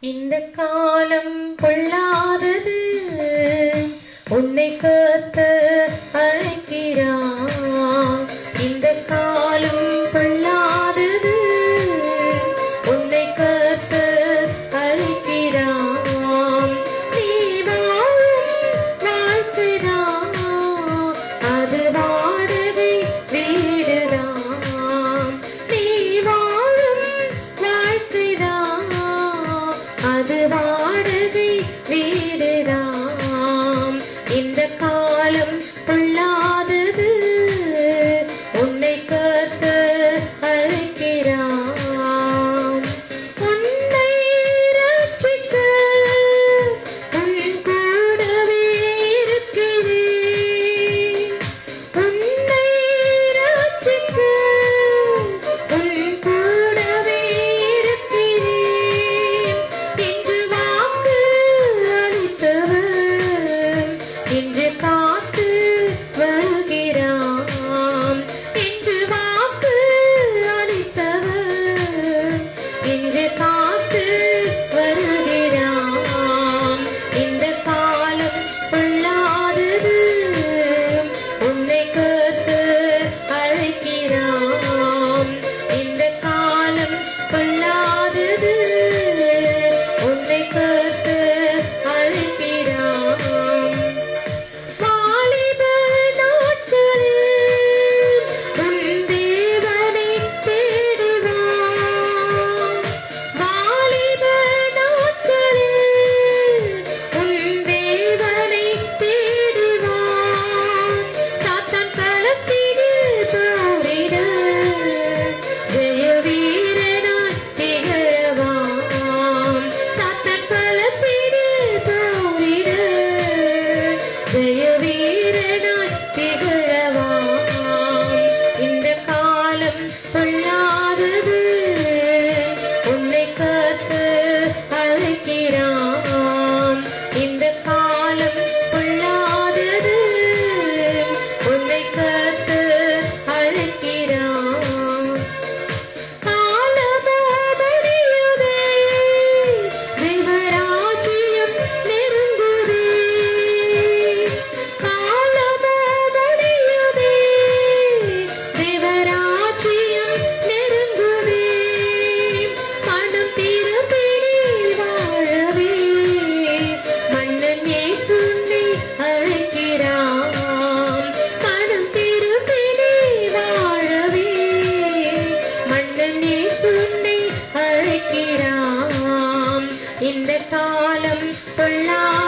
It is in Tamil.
இந்த காலம் கொள்ளாதது. உன்னை கத்த இந்த காலம் பொல்லாதது